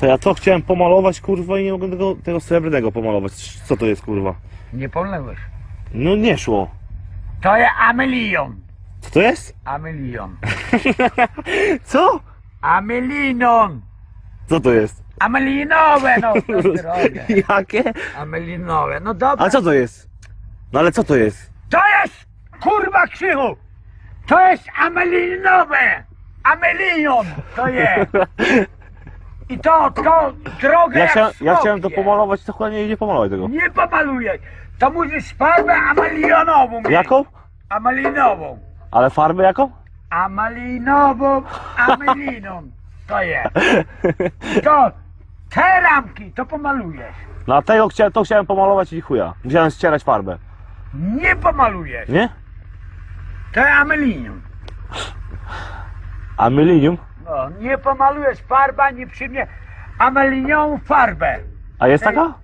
To ja to chciałem pomalować, kurwa, i nie mogę tego, tego srebrnego pomalować. Co to jest, kurwa? Nie pomyliłeś. No nie szło. To jest amelion. Co to jest? Amelion. Co? Amelinon. Co to jest? Amelinowe, no drogie. Jakie? Amelinowe, no dobra. A co to jest? No ale co to jest? To jest, kurwa krzychu. To jest amelinowe. Amelion to jest. I to, to drogę Ja, jak chciałem, ja chciałem to pomalować, to chyba nie idzie pomalować tego. Nie pomalujesz. To musisz farbę amelionową mieć. Jaką? Amelinową. Ale farbę jaką? Amalinową ameliną. To jest. To te ramki to pomalujesz. No a tego chciałem, to chciałem pomalować i chuja. Musiałem ścierać farbę. Nie pomalujesz. Nie? To jest amelinium. No, nie pomalujesz farba, nie przyjmie ameliniową farbę. A jest taka?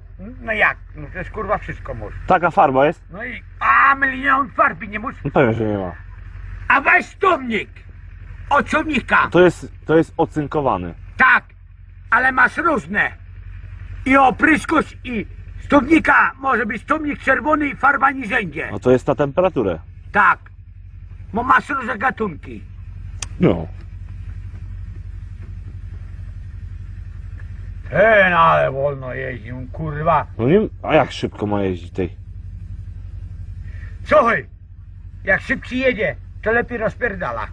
No jak? No to jest kurwa wszystko może. Taka farba jest? No i ameliniową farby nie musisz. No pewnie, że nie ma. A weź stumnik. Od stumnika. To jest, to jest ocynkowany. Tak, ale masz różne. I opryszkuś i stumnika może być stumnik czerwony i farba niżędzie. No to jest na temperaturę. Tak. Bo masz różne gatunki. No. Ten, ale wolno jeździł, kurwa. No nie, a jak szybko ma jeździć tej? Słuchaj, jak szybciej jedzie, to lepiej rozpierdala.